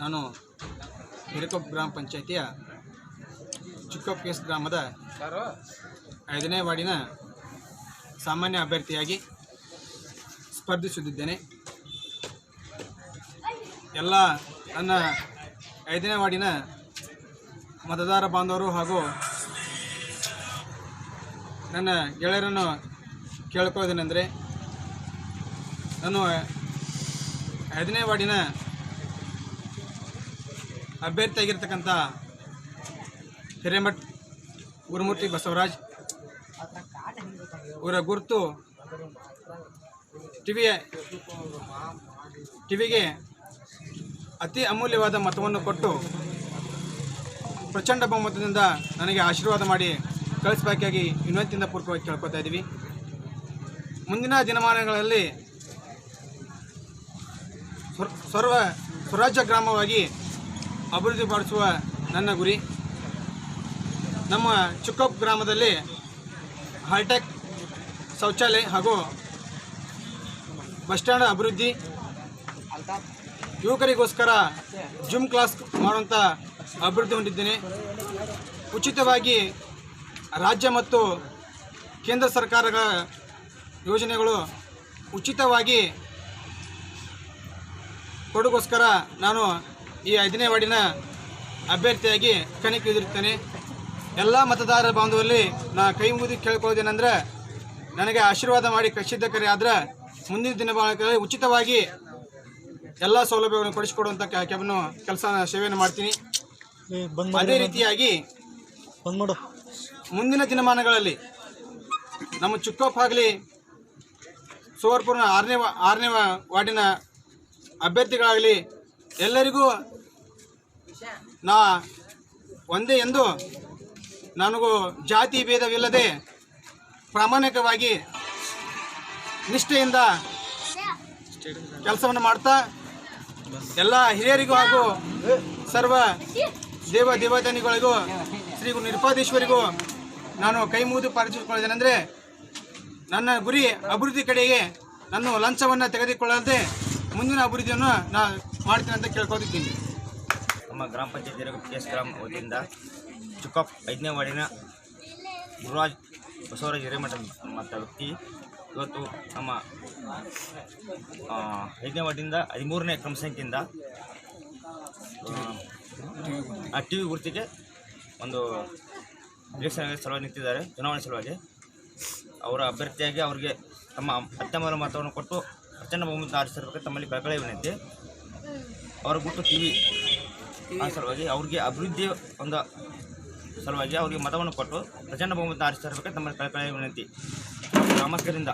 ನಾನು ಹಿರಕೊಪ್ಪ ಗ್ರಾಮ ಪಂಚಾಯಿತಿಯ ಚಿಕ್ಕೊಪ್ಪಕೇಸ್ ಗ್ರಾಮದ ಐದನೇ ವಾರ್ಡಿನ ಸಾಮಾನ್ಯ ಅಭ್ಯರ್ಥಿಯಾಗಿ ಸ್ಪರ್ಧಿಸುತ್ತಿದ್ದೇನೆ. ಎಲ್ಲ ನನ್ನ ಐದನೇ ವಾರ್ಡಿನ ಮತದಾರ ಬಾಂಧವರು ಹಾಗೂ ನನ್ನ ಗೆಳೆಯರನ್ನು ಕೇಳ್ಕೊಳ್ಳೋದೇನೆಂದರೆ, ನಾನು ಐದನೇ ವಾರ್ಡಿನ ಅಭ್ಯರ್ಥಿಯಾಗಿರ್ತಕ್ಕಂಥ ಹಿರೇಮಠ್, ಗುರುಮೂರ್ತಿ ಬಸವರಾಜ್. ಇವರ ಗುರುತು ಟಿವಿಯ, ಟಿವಿಗೆ ಅತಿ ಅಮೂಲ್ಯವಾದ ಮತವನ್ನು ಕೊಟ್ಟು ಪ್ರಚಂಡ ಬಹುಮತದಿಂದ ನನಗೆ ಆಶೀರ್ವಾದ ಮಾಡಿ ಕಳಿಸಬೇಕಾಗಿ ವಿನಂತಿಯಿಂದ ಪೂರ್ವಕವಾಗಿ ಕೇಳ್ಕೊತಾ ಇದ್ದೀವಿ. ಮುಂದಿನ ದಿನಮಾನಗಳಲ್ಲಿ ಸರ್ವ ಸ್ವರಾಜ್ಯ ಗ್ರಾಮವಾಗಿ ಅಭಿವೃದ್ಧಿಪಡಿಸುವ ನನ್ನ ಗುರಿ. ನಮ್ಮ ಚಿಕ್ಕಪ್ಪ ಗ್ರಾಮದಲ್ಲಿ ಹೈಟೆಕ್ ಶೌಚಾಲಯ ಹಾಗೂ ಬಸ್ ಸ್ಟ್ಯಾಂಡ್ ಅಭಿವೃದ್ಧಿ. ಯುವಕರಿಗೋಸ್ಕರ ಜಿಮ್ ಕ್ಲಾಸ್ ಮಾಡುವಂಥ ಅಭಿವೃದ್ಧಿ ಹೊಂದಿದ್ದೇನೆ. ಉಚಿತವಾಗಿ ರಾಜ್ಯ ಮತ್ತು ಕೇಂದ್ರ ಸರ್ಕಾರಗಳ ಯೋಜನೆಗಳು ಉಚಿತವಾಗಿ ಕೊಡಗೋಸ್ಕರ ನಾನು ಈ ಐದನೇ ವಾರ್ಡಿನ ಅಭ್ಯರ್ಥಿಯಾಗಿ ಕಣಕ್ಕಿಳಿದಿರುತ್ತೇನೆ ಎಲ್ಲ ಮತದಾರರ ಬಾಂಧವಲ್ಲಿ ನಾ ಕೈ ಮುಗಿದು ಕೇಳ್ಕೊಳ್ಳೋದೇನೆಂದ್ರೆ ನನಗೆ ಆಶೀರ್ವಾದ ಮಾಡಿ ಕರೆ ಆದ್ರೆ ಮುಂದಿನ ದಿನಗಳಲ್ಲಿ ಉಚಿತವಾಗಿ ಎಲ್ಲ ಸೌಲಭ್ಯಗಳನ್ನು ಕೊಡಿಸಿಕೊಡುವಂಥ ಕೆಲವನ್ನು ಕೆಲಸ ಸೇವೆಯನ್ನು ಮಾಡ್ತೀನಿ. ಅದೇ ರೀತಿಯಾಗಿ ಮುಂದಿನ ದಿನಮಾನಗಳಲ್ಲಿ ನಮ್ಮ ಚುಕ್ಕಪ್ಪ ಆಗಲಿ ಸುವರ್ಪುರ್ನ ಆರನೇ ಆರನೇ ವಾರ್ಡಿನ ಅಭ್ಯರ್ಥಿಗಳಾಗಲಿ, ಎಲ್ಲರಿಗೂ ನಾ ಒಂದೇ ಎಂದು ನನಗೂ ಜಾತಿ ಭೇದವಿಲ್ಲದೆ ಪ್ರಾಮಾಣಿಕವಾಗಿ ನಿಷ್ಠೆಯಿಂದ ಕೆಲಸವನ್ನು ಮಾಡ್ತಾ, ಎಲ್ಲ ಹಿರಿಯರಿಗೂ ಹಾಗೂ ಸರ್ವ ದೇವ ದೇವತಾನಿಗಳಿಗೂ ಶ್ರೀ ನಿರುಪಾದೇಶ್ವರಿಗೂ ನಾನು ಕೈ ಮುಗಿದು ಪಾಲಿಸಿಕೊಳ್ಳೋದೇನೆಂದರೆ ನನ್ನ ಗುರಿ ಅಭಿವೃದ್ಧಿ ಕಡೆಗೆ ನಾನು ಲಂಚವನ್ನು ತೆಗೆದುಕೊಳ್ಳದೆ ಮುಂದಿನ ಅಭಿವೃದ್ಧಿಯನ್ನು ನಾ ಮಾಡ್ತೀನಿ ಅಂತ ಕೇಳ್ಕೊತಿದ್ದೀನಿ. ನಮ್ಮ ಗ್ರಾಮ ಪಂಚಾಯತ್ ಕೆ ಎಸ್ ಗ್ರಾಮ ವತಿಯಿಂದ ಚುಕ್ಕಪ್ ಐದನೇ ವಾರ್ಡಿನ ಗುರುರಾಜ್ ಬಸವರಾಜ್ ಹಿರೇಮಠ ಮತ್ತು ವ್ಯಕ್ತಿ ಇವತ್ತು ನಮ್ಮ ಐದನೇ ವಾರ್ಡಿಂದ ಹದಿಮೂರನೇ ಕ್ರಮ ಸಂಖ್ಯೆಯಿಂದ, ಆ ಟಿ ವಿ ಗುರುತಿಗೆ ಒಂದು ಎಲೆಕ್ಷನ್ ಸಲುವಾಗಿ ನಿಂತಿದ್ದಾರೆ, ಚುನಾವಣೆ ಸಲುವಾಗಿ. ಅವರ ಅಭ್ಯರ್ಥಿಯಾಗಿ ಅವರಿಗೆ ತಮ್ಮ ಅತ್ಯಮೂಲ ಮತವನ್ನು ಕೊಟ್ಟು ಪ್ರಚಂಡ ಬಹುಮತ ಆರಿಸಿರ್ಬೇಕು ತಮ್ಮಲ್ಲಿ ಕಳಕಳಿ ವಿನಂತಿ ಅವ್ರ ಗುಟ್ಟು ಟಿ ವಿ ಆ ಸಲುವಾಗಿ ಅವ್ರಿಗೆ ಅಭಿವೃದ್ಧಿ ಒಂದು ಸಲುವಾಗಿ ಅವರಿಗೆ ಮತವನ್ನು ಕೊಟ್ಟು ಪ್ರಚಂಡ ಬಹುಮತ ಆರಿಸ್ತಾ ತಮ್ಮಲ್ಲಿ ತಮ್ಮ ಕಳಕಳಿ ವಿನಂತಿ ಗ್ರಾಮಸ್ಥರಿಂದ